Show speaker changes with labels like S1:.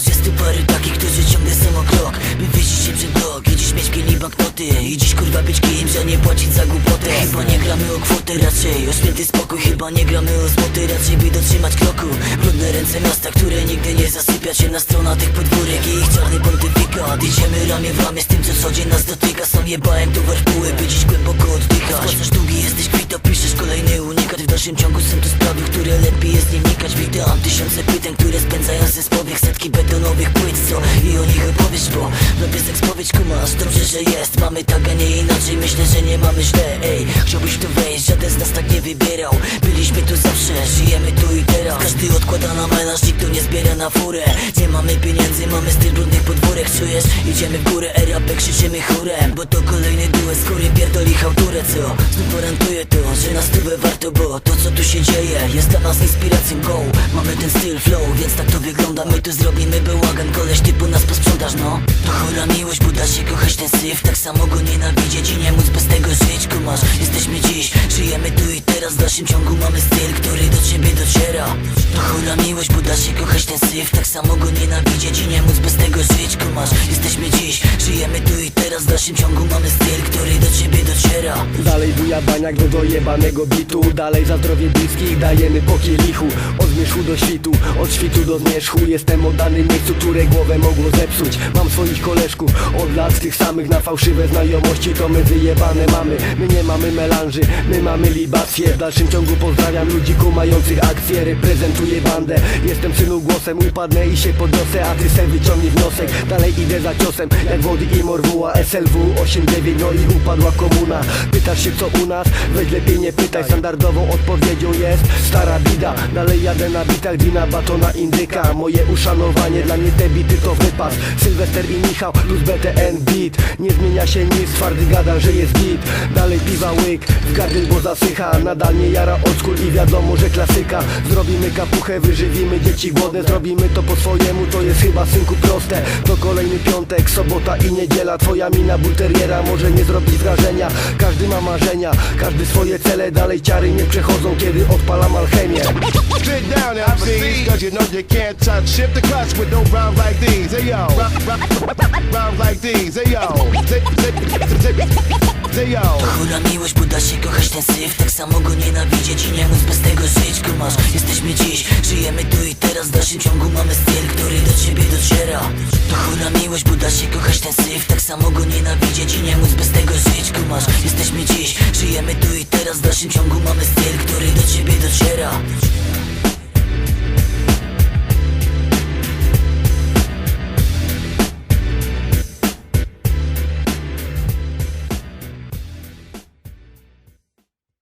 S1: kumasz Jest tu paru takich, którzy ciągle są krok By wyjść się przed blok i dziś mieć kieli banknoty I dziś kurwa być kijem, że nie płacić za głupotę. Chyba nie gramy o kwotę raczej O święty spokój, chyba nie gramy o złoty Raczej by dotrzymać kroku. Brudne ręce miasta, które nigdy nie zasypia się na stronach tych podwórek I ich czarny pontyfikat. Idziemy ramię w ramię z tym, co co nas dotyka. Sam jebałem tu warpuły, by dziś głęboko oddychać dalszym ciągu są tu sprawy, w które lepiej jest nie wnikać Witam tysiące pytań, które spędzają ze powiek Setki betonowych płyt, co i o nich opowiesz Bo robię seks spowiedź, kumasz, dobrze, że jest Mamy tak, a nie inaczej, myślę, że nie mamy źle Ej, chciałbyś w to wejść, żaden z nas tak nie wybierał. Byliśmy tu zawsze, żyjemy tu i teraz. Każdy odkłada na melanż, nikt tu nie zbiera na furę. Nie mamy pieniędzy, mamy styl brudnych podwórek. Czujesz? Idziemy w górę, RAP krzyczymy chórem. Bo to kolejny duet, skóry pierdoli chałturę Co? Znów gwarantuję to, że na stówę warto Bo to co tu się dzieje, jest dla nas inspiracją Go, mamy ten styl flow, więc tak to wygląda. My tu zrobimy bałagan, koleś typu nas posprzątasz no. To chora miłość, buda się kochać ten syf. Tak samo go nienawidzieć i nie móc bez tego żyć Kumasz, jesteśmy dziś, żyjemy tu i teraz. W dalszym ciągu mamy styl, który do ciebie dociera. To chora miłość, buda się kochać ten syf. Tak samo go nienawidzieć i nie móc bez tego żyć Kumasz, jesteśmy dziś, żyjemy tu i teraz. W dalszym ciągu mamy styl, który do ciebie dociera
S2: Dalej buja baniak do dojebanego bitu. Dalej za zdrowie bliskich dajemy po kielichu Od zmierzchu do świtu, od świtu do zmierzchu. Jestem oddany miejscu, które głowę mogło zepsuć. Mam swoich koleżków od lat tych samych Na fałszywe znajomości. To my wyjebane mamy My nie mamy melanży, my mamy libację W dalszym ciągu pozdrawiam ludzi kumających akcje. Reprezentuję bandę, jestem synu głosem Upadnę i się podniosę, a ty se wyciągnij wniosek. Dalej idę za ciosem, jak wody i morwuła. SLW 89, no i upadła komuna. Pytasz się co u nas? Weź lepiej nie pytaj Standardową odpowiedzią jest stara bida. Dalej jadę na bitach Dina, Batona, Indyka. Moje uszanowanie, dla mnie te bity to wypas. Sylwester i Michał plus BTN beat. Nie zmienia się nic, twardy gada, że jest git. Dalej piwa łyk, w gardyl bo zasycha. Nadal nie jara oskór i wiadomo, że klasyka. Zrobimy kapuchę, wyżywimy dzieci głodne. Zrobimy to po swojemu, to jest chyba synku proste. To kolejny piątek, sobota i niedziela. Twoja mina bulteriera może nie zrobić wrażenia. Każdy ma marzenia, każdy swoje cele Dalej ciary nie przechodzą, kiedy odpalam alchemię.
S3: Sit down, MCs, cause you know you can't touch. Shift the clutch with no rhymes like these. Hey yo, Rhy- rhy- rhymes like these. Hey yo.
S1: Chora miłość, buda się kochać ten syf. Tak samo go nienawidzieć i nie móc bez tego żyć. Kumasz, jesteśmy dziś, żyjemy tu i teraz. W dalszym ciągu mamy styl, który do ciebie dociera. To chora miłość, buda się kochać ten syf. Tak samo go nienawidzieć i nie Kumasz, jesteśmy dziś,